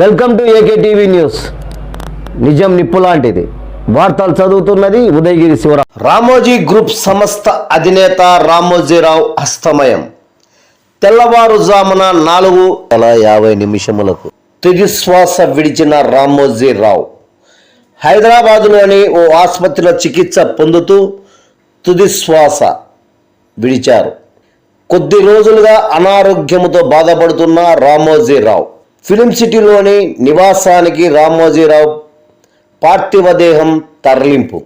Welcome to AK TV news. నిజం నిప్పు లాంటిది. వార్తలు చదువుతున్నది ఉదయగిరి శివరాం రామోజీ గ్రూప్ సంస్థ అధినేత రామోజీరావు అస్తమయం. తెల్లవారుజామున నాలుగు నెల యాభై నిమిషములకు తుది శ్వాస విడిచిన రామోజీరావు. హైదరాబాదులోని ఓ ఆసుపత్రిలో చికిత్స పొందుతూ తుది శ్వాస విడిచారు. కొద్ది రోజులుగా అనారోగ్యముతో బాధపడుతున్న రామోజీరావు. ఫిలిం సిటీలోని నివాసానికి రామోజీరావు పార్థివ దేహం తరలింపు.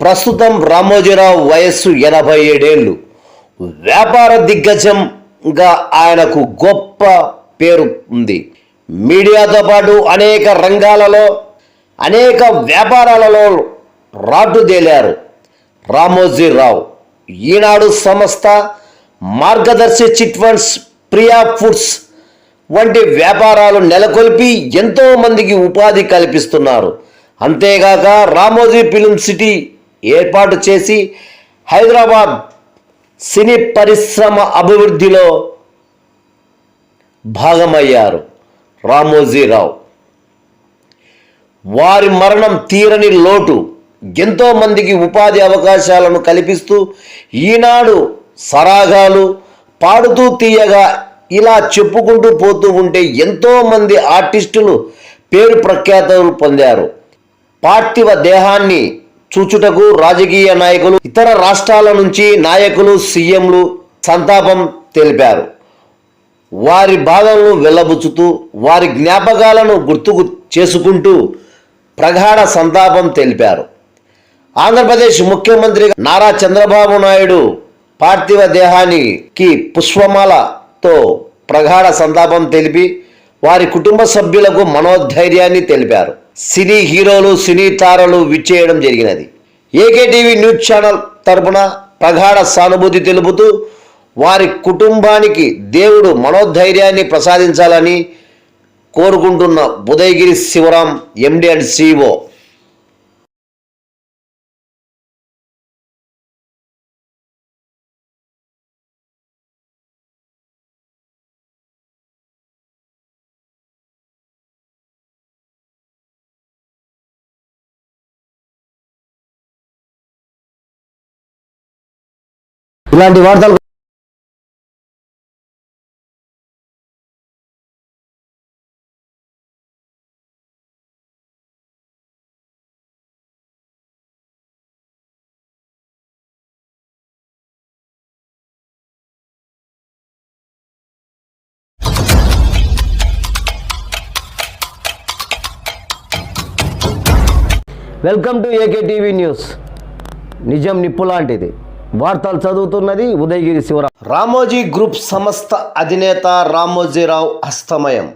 ప్రస్తుతం రామోజీరావు వయస్సు ఎనభై ఏడేళ్ళు వ్యాపార దిగ్గజంగా ఆయనకు గొప్ప పేరు ఉంది. మీడియాతో పాటు అనేక రంగాలలో అనేక వ్యాపారాలలో రాటుదేలారు రామోజీరావు. ఈనాడు సంస్థ మార్గదర్శి చిట్ ఫండ్స్ ప్రియా ఫుడ్స్ వంటి వ్యాపారాలు నెలకొల్పి ఎంతో మందికి ఉపాధి కల్పిస్తున్నారు. అంతేగాక రామోజీ ఫిలిం సిటీ ఏర్పాటు చేసి హైదరాబాద్ సినీ పరిశ్రమ అభివృద్ధిలో భాగమయ్యారు రామోజీరావు. వారి మరణం తీరని లోటు ఎంతో మందికి ఉపాధి అవకాశాలను కల్పిస్తూ ఈనాడు సరాగాలు పాడుతూ తీయగా ఇలా చెప్పుకుంటూ పోతూ ఉంటే ఎంతోమంది ఆర్టిస్టులు పేరు ప్రఖ్యాతలు పొందారు. పార్థివ దేహాన్ని చూచుటకు రాజకీయ నాయకులు ఇతర రాష్ట్రాల నుంచి నాయకులు సీఎంలు సంతాపం తెలిపారు. వారి బాధలను వెళ్ళబుచ్చుతూ వారి జ్ఞాపకాలను గుర్తుకు చేసుకుంటూ ప్రగాఢ సంతాపం తెలిపారు. ఆంధ్రప్రదేశ్ ముఖ్యమంత్రి నారా చంద్రబాబు నాయుడు పార్థివ దేహానికి పుష్పమాల తో ప్రగాఢ సంతాపం తెలిపి వారి కుటుంబ సభ్యులకు మనోధైర్యాన్ని తెలిపారు. సినీ హీరోలు సినీ తారలు విచ్చేయడం జరిగినది. ఏకేటీవీ న్యూస్ ఛానల్ తరపున ప్రగాఢ సానుభూతి తెలుపుతూ వారి కుటుంబానికి దేవుడు మనోధైర్యాన్ని ప్రసాదించాలని కోరుకుంటున్న Udayagiri Sivaram MD and CO ఇలాంటి వార్తలు welcome to AK TV news నిజం నిప్పు లాంటిది. వార్తలు చదువుతున్నది ఉదయగిరి శివరాం. రామోజీ గ్రూప్ సంస్థ అధినేత రామోజీరావు అస్తమయం.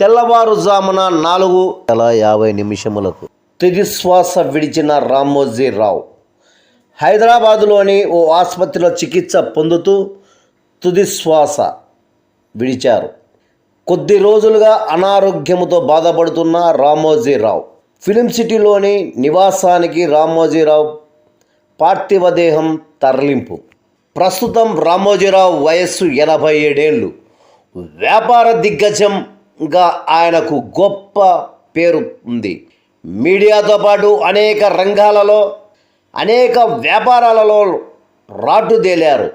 తెల్లవారుజామున నాలుగు నెల యాభై నిమిషములకు తుది శ్వాస విడిచిన రామోజీరావు హైదరాబాదులోని ఓ ఆసుపత్రిలో చికిత్స పొందుతూ తుది శ్వాస విడిచారు. కొద్ది రోజులుగా అనారోగ్యముతో బాధపడుతున్న రామోజీరావు ఫిలిం సిటీలోని నివాసానికి రామోజీరావు పార్థివదేహం తరలింపు. ప్రస్తుతం రామోజీరావు వయస్సు ఎనభై ఏడేళ్ళు వ్యాపార దిగ్గజంగా ఆయనకు గొప్ప పేరు ఉంది. మీడియాతో పాటు అనేక రంగాలలో అనేక వ్యాపారాలలో రాటుదేలారు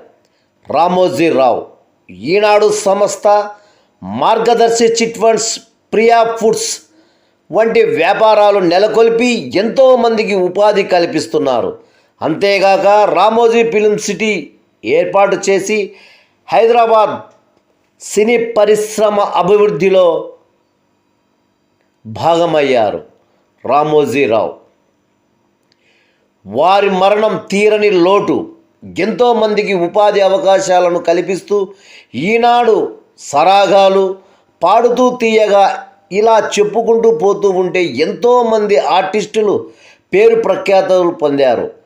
రామోజీరావు. ఈనాడు సంస్థ మార్గదర్శి చిట్ ఫండ్స్ ప్రియా ఫుడ్స్ వంటి వ్యాపారాలు నెలకొల్పి ఎంతోమందికి ఉపాధి కల్పిస్తున్నారు. అంతేగాక రామోజీ ఫిలిం సిటీ ఏర్పాటు చేసి హైదరాబాద్ సినీ పరిశ్రమ అభివృద్ధిలో భాగమయ్యారు రామోజీరావు. వారి మరణం తీరని లోటు ఎంతోమందికి ఉపాధి అవకాశాలను కల్పిస్తూ ఈనాడు సరాగాలు పాడుతూ తీయగా ఇలా చెప్పుకుంటూ పోతూ ఉంటే ఎంతోమంది ఆర్టిస్టులు పేరు ప్రఖ్యాతలు పొందారు.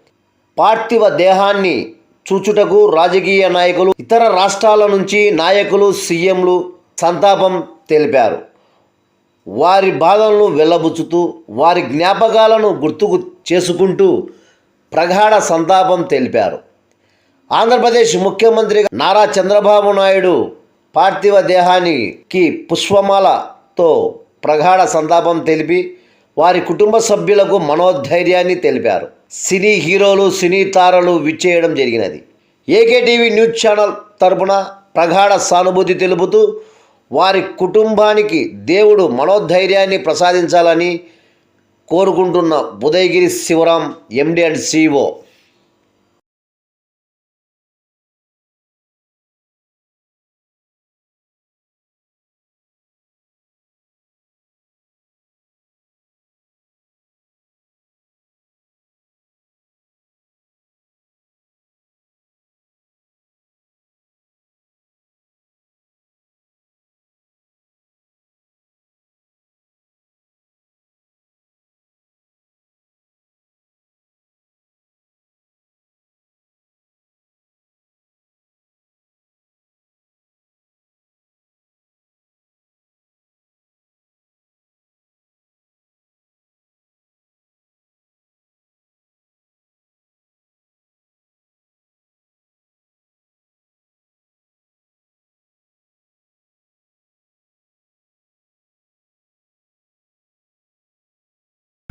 పార్థివ దేహాన్ని చూచుటకు రాజకీయ నాయకులు ఇతర రాష్ట్రాల నుంచి నాయకులు సీఎంలు సంతాపం తెలిపారు. వారి బాధలను వెళ్ళబుచ్చుతూ వారి జ్ఞాపకాలను గుర్తుకు చేసుకుంటూ ప్రగాఢ సంతాపం తెలిపారు. ఆంధ్రప్రదేశ్ ముఖ్యమంత్రి నారా చంద్రబాబు నాయుడు పార్థివ దేహానికి పుష్పమాలతో ప్రగాఢ సంతాపం తెలిపి వారి కుటుంబ సభ్యులకు మనోధైర్యాన్ని తెలిపారు. సినీ హీరోలు సినీ తారలు విచ్చేయడం జరిగినది. ఏకేటీవీ న్యూస్ ఛానల్ తరపున ప్రగాఢ సానుభూతి తెలుపుతూ వారి కుటుంబానికి దేవుడు మనోధైర్యాన్ని ప్రసాదించాలని కోరుకుంటున్న Udayagiri Sivaram MD and CO